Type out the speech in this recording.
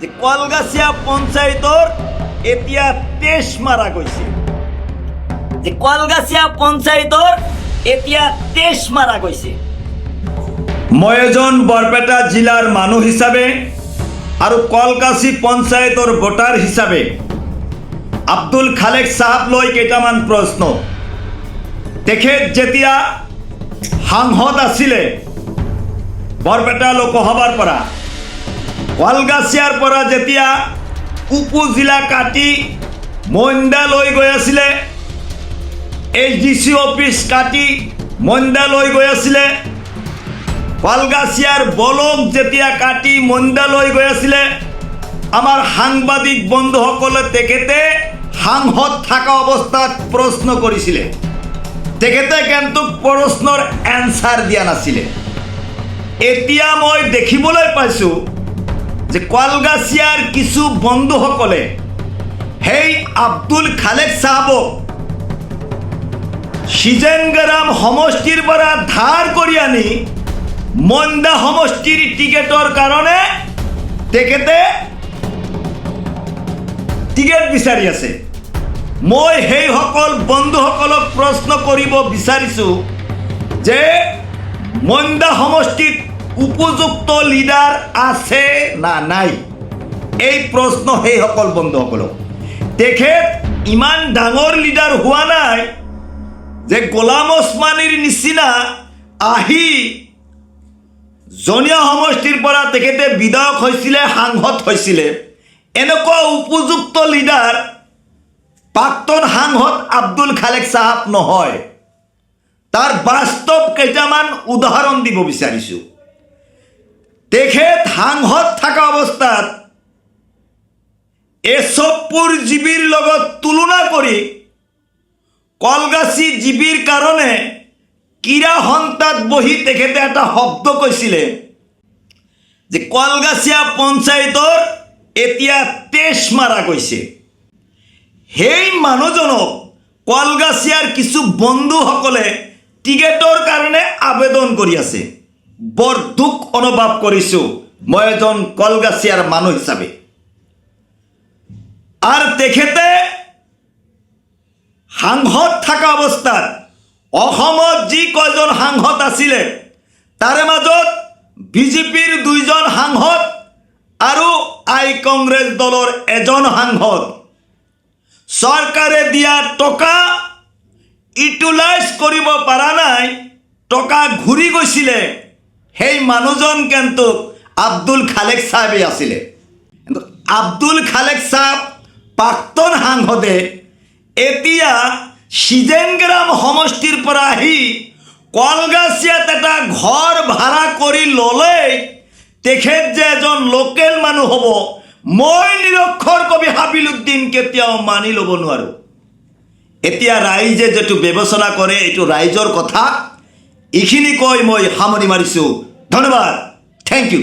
যে কলগাছিয়া পঞ্চায়তৰ এতিয়া তেজ মাৰা গৈছে। যে কলগাছিয়া পঞ্চায়তৰ এতিয়া তেজ মাৰা গৈছে। মই এজন বৰপেটা জিলাৰ মানুহ হিচাপে আৰু কলকাছি পঞ্চায়তৰ ভোটাৰ হিচাপে আব্দুল খালেক চাহাব লৈ কেইটামান প্ৰশ্ন। তেখেত যেতিয়া সাংসদ আছিলে বৰপেটা লোকসভাৰ পৰা কলগাছিয়াৰ পৰা যেতিয়া উপজিলা কাটি মন্দা লৈ গৈ আছিলে এইচ ডি চি অফিচ কাটি মন্দা লৈ গৈ আছিলে কলগাছিয়াৰ বলক যেতিয়া কাটি মন্দা লৈ গৈ আছিলে, আমাৰ সাংবাদিক বন্ধুসকলে তেখেতে সাংসদ থকা অৱস্থাত প্ৰশ্ন কৰিছিলে। তেখেতে কিন্তু প্ৰশ্নৰ এনচাৰ দিয়া নাছিলে। এতিয়া মই দেখিবলৈ পাইছোঁ যে কলগাছিয়াৰ কিছু বন্ধুসকলে সেই আব্দুল খালেক চাহাবক সিজেনগ্ৰাম সমষ্টিৰ পৰা ধাৰ কৰি আনি, মন্দা সমষ্টিৰ টিকেটৰ কাৰণে তেখেতে টিকেট বিচাৰি আছে। মই সেইসকল বন্ধুসকলক প্ৰশ্ন কৰিব বিচাৰিছোঁ যে মন্দা সমষ্টিত উপযুক্ত লিডাৰ আছে না নাই? এই প্ৰশ্ন সেইসকল বন্ধুসকলক। তেখেত ইমান ডাঙৰ লিডাৰ হোৱা নাই যে গোলাম ওচমানীৰ নিচিনা আহি জনীয়া সমষ্টিৰ পৰা তেখেতে বিধায়ক হৈছিলে, সাংসদ হৈছিলে। এনেকুৱা উপযুক্ত লিডাৰ প্ৰাক্তন সাংসদ আব্দুল খালেক চাহাব নহয়। তাৰ বাস্তৱ কেইটামান উদাহৰণ দিব বিচাৰিছোঁ। তেখেত সাংসদ থকা অৱস্থাত এচবপুৰ জিবিৰ লগত তুলনা কৰি কলগাছি জিবিৰ কাৰণে ক্ৰীড়া সন্তাত বহি তেখেতে এটা শব্দ কৈছিলে। যে কলগাছিয়া পঞ্চায়তৰ এতিয়া তেজ মাৰা গৈছে সেই মানুহজনক কলগাছিয়াৰ কিছু বন্ধুসকলে টিকেটৰ কাৰণে আবেদন কৰি আছে। বৰ দুখ অনুভৱ কৰিছোঁ। মই এজন কলগাছিয়াৰ মানুহ হিচাপে। আৰু তেখেতে সাংসদ থকা অৱস্থাত, অসমত যি কয়জন সাংসদ আছিলে, তাৰে মাজত বিজেপিৰ দুইজন সাংসদ আৰু আই কংগ্ৰেছ দলৰ এজন সাংসদ। চৰকাৰে দিয়া টকা ইউটিলাইজ কৰিব পৰা নাই, টকা ঘূৰি গৈছিলে। সেই মানুহজন কিন্তু আব্দুল খালেক চাহাবেই আছিলে। কিন্তু আব্দুল খালেক চাহাব প্ৰাক্তন সাংসদে এতিয়া সিজেনগ্ৰাম সমষ্টিৰ পৰা আহি কলগাছিয়াত এটা ঘৰ ভাড়া কৰি ল'লেই তেখেত যে এজন লোকেল মানুহ হ'ব, মই নিৰক্ষৰ কবি হাবিলুদ্দিন কেতিয়াও মানি ল'ব নোৱাৰোঁ। এতিয়া ৰাইজে যিটো বিবেচনা কৰে, এইটো ৰাইজৰ কথা। এইখিনি কৈ মই সামৰি মাৰিছোঁ ধন্যবাদ। Thank you